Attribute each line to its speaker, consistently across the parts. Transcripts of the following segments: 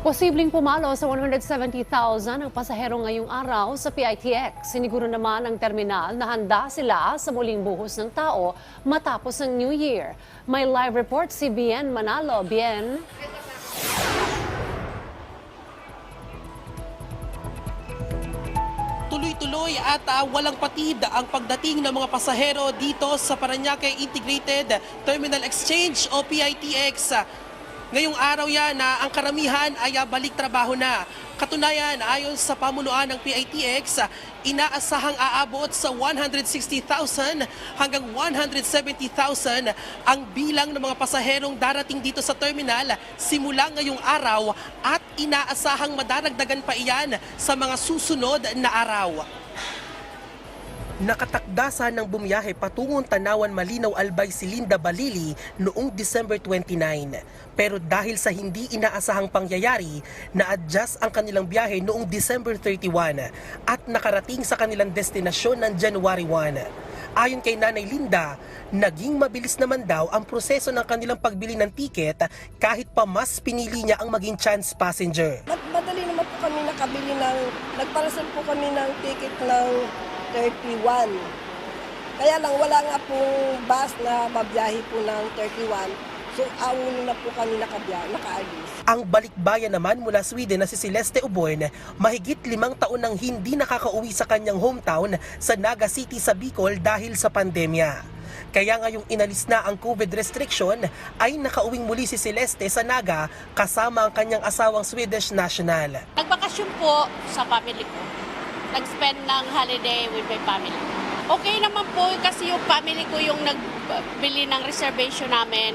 Speaker 1: Posibleng pumalo sa 170,000 ang pasahero ngayong araw sa PITX. Siniguro naman ang terminal na handa sila sa muling buhos ng tao matapos ang New Year. May live report si Bien Manalo. Bien.
Speaker 2: Tuloy-tuloy at ah, walang patid ang pagdating ng mga pasahero dito sa Paranaque Integrated Terminal Exchange o PITX. Ngayong araw yan na ang karamihan ay ah, balik trabaho na. Katunayan, ayon sa pamunuan ng PITX, inaasahang aabot sa 160,000 hanggang 170,000 ang bilang ng mga pasaherong darating dito sa terminal simula ngayong araw at inaasahang madaragdagan pa iyan sa mga susunod na araw. Nakatakdasan ng bumiyahe patungong Tanawan Malinaw Albay si Linda Balili noong December 29. Pero dahil sa hindi inaasahang pangyayari, na-adjust ang kanilang biyahe noong December 31 at nakarating sa kanilang destinasyon ng January 1. Ayon kay Nanay Linda, naging mabilis naman daw ang proseso ng kanilang pagbili ng tiket kahit pa mas pinili niya ang maging chance passenger.
Speaker 3: Mad- madali naman po kami nakabili ng, nagparasal po kami ng ticket ng 31. Kaya lang wala nga pong bus na babiyahe po ng 31. So, awon na po kami nakabiyahe, nakaalis.
Speaker 2: Ang balikbayan naman mula Sweden na si Celeste Uboyn, mahigit limang taon nang hindi nakakauwi sa kanyang hometown sa Naga City sa Bicol dahil sa pandemya. Kaya ngayong inalis na ang COVID restriction ay nakauwing muli si Celeste sa Naga kasama ang kanyang asawang Swedish national.
Speaker 4: Nagbakasyon po sa family ko. Nag-spend ng holiday with my family. Okay naman po kasi yung family ko yung nagbili ng reservation namin.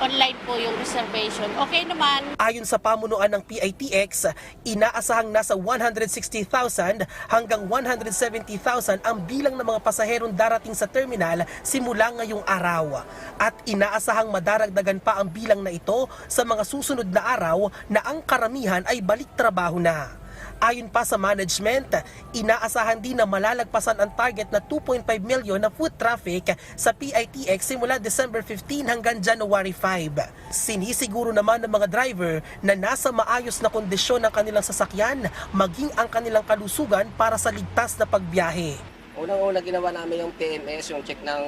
Speaker 4: Online po yung reservation. Okay naman.
Speaker 2: Ayon sa pamunuan ng PITX, inaasahang nasa 160,000 hanggang 170,000 ang bilang ng mga pasaherong darating sa terminal simula ngayong araw. At inaasahang madaragdagan pa ang bilang na ito sa mga susunod na araw na ang karamihan ay balik trabaho na. Ayon pa sa management, inaasahan din na malalagpasan ang target na 2.5 milyon na foot traffic sa PITX simula December 15 hanggang January 5. Sinisiguro naman ng mga driver na nasa maayos na kondisyon ang kanilang sasakyan maging ang kanilang kalusugan para sa ligtas na pagbiyahe.
Speaker 5: Unang-una ginawa namin yung PMS, yung check ng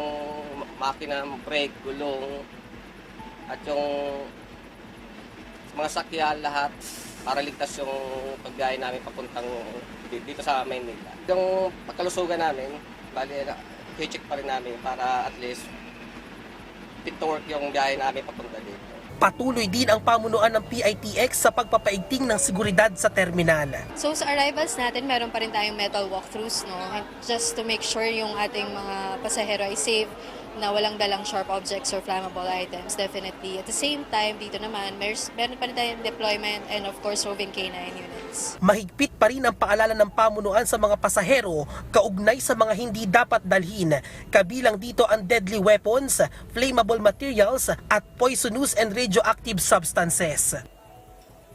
Speaker 5: makina, brake, gulong, at yung mga sakyan lahat para ligtas yung pagbiyahe namin papuntang di- dito sa Maynila. Yung pagkalusugan namin, bali, i-check pa rin namin para at least fit to work yung biyahe namin papunta dito.
Speaker 2: Patuloy din ang pamunuan ng PITX sa pagpapaigting ng seguridad sa terminal.
Speaker 6: So sa arrivals natin, meron pa rin tayong metal walkthroughs, no? Just to make sure yung ating mga pasahero ay safe na walang dalang sharp objects or flammable items, definitely. At the same time, dito naman, meron, pa rin tayong deployment and of course, roving K9 units.
Speaker 2: Mahigpit pa rin ang paalala ng pamunuan sa mga pasahero kaugnay sa mga hindi dapat dalhin. Kabilang dito ang deadly weapons, flammable materials at poisonous and radioactive substances.